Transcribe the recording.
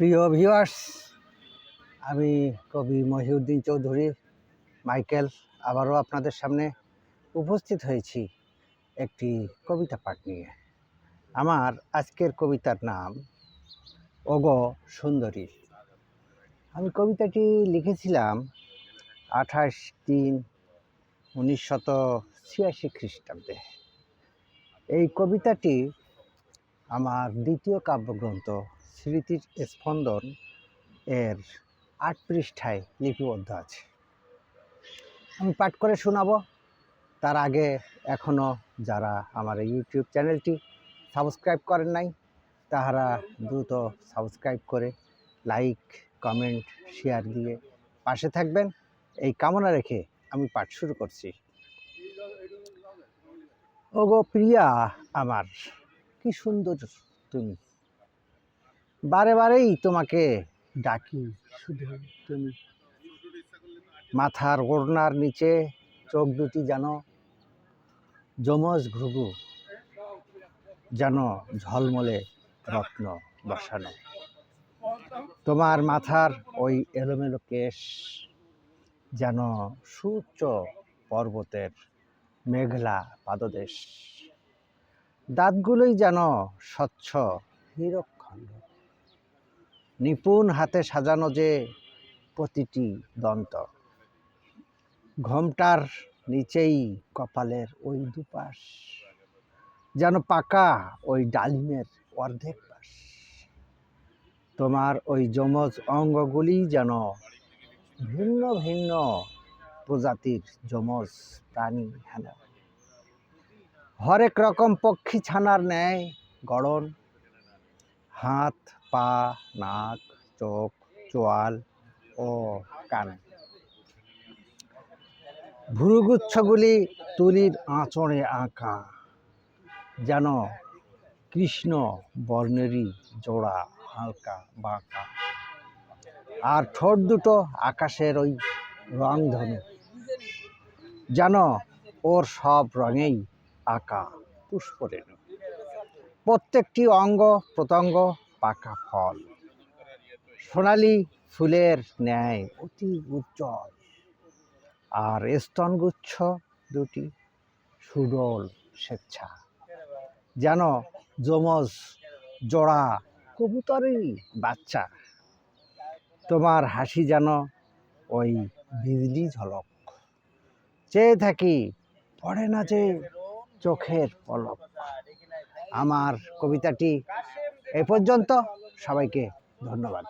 প্রিয় ভিউয়ার্স আমি কবি মহিউদ্দিন চৌধুরী, মাইকেল, আবারও আপনাদের সামনে উপস্থিত হয়েছি একটি কবিতা পাঠ নিয়ে। আমার আজকের কবিতার নাম অগ সুন্দরী। আমি কবিতাটি লিখেছিলাম আঠাশ তিন উনিশশত ছিয়াশি খ্রিস্টাব্দে। এই কবিতাটি আমার দ্বিতীয় কাব্যগ্রন্থ স্মৃতির স্পন্দন এর আট পৃষ্ঠায় লিপিবদ্ধ আছে। আমি পাঠ করে শোনাবো। তার আগে এখনও যারা আমার ইউটিউব চ্যানেলটি সাবস্ক্রাইব করেন নাই, তাহারা দ্রুত সাবস্ক্রাইব করে লাইক, কমেন্ট, শেয়ার দিয়ে পাশে থাকবেন। এই কামনা রেখে আমি পাঠ শুরু করছি। ওগো প্রিয়া আমার, কি সুন্দর তুমি। বারে বারেই তোমাকে ডাকি। শুধু তুমি। মাথার ওড়নার নিচে চোখ দুটি যেন যমজ ঘুঘু যেন ঝলমলে রত্ন বসানো। তোমার মাথার ওই এলোমেলো কেশ যেন সুউচ্চ পর্বতের মেঘলা পাদদেশ। দাঁতগুলোই যেন স্বচ্ছ হীরকখণ্ড নিপুণ হাতে সাজানো যে প্রতিটি দন্ত। ঘোমটার নিচেই কপালের ওই দুপাশ, যেন পাকা ওই ডালিমের অর্ধেক পাশ। তোমার ওই যমজ অঙ্গগুলি যেন ভিন্ন ভিন্ন প্রজাতির যমজ প্রাণী হেন। হরেক রকম পক্ষী ছানার ন্যায় গড়ন হাত, পা, নাক, চোখ, চোয়াল ও কান। ভুরুগুচ্ছগুলি তুলির আঁচড়ে আঁকা, যেন কৃষ্ণ বর্ণেরই জোড়া হালকা বাঁকা। আর ঠোঁট দুটো আকাশের ওই রংধনু যেন ওর সব রঙেই আঁকা পুষ্পরেণু প্রত্যেকটি অঙ্গ, প্রত্যঙ্গ পাকা ফল। সোনালি ফুলের ন্যায় অতি উজ্জ্বল। আর স্তনগুচ্ছ দুটি সুডল স্বেচ্ছা। যেন যমজ জোড়া কবুতরেরই বাচ্চা। তোমার হাসি যেন ওই বিজলি ঝলক। চেয়ে থাকি, পড়ে না যে চোখের পলক। আমার কবিতাটি এ পর্যন্ত সবাইকে ধন্যবাদ।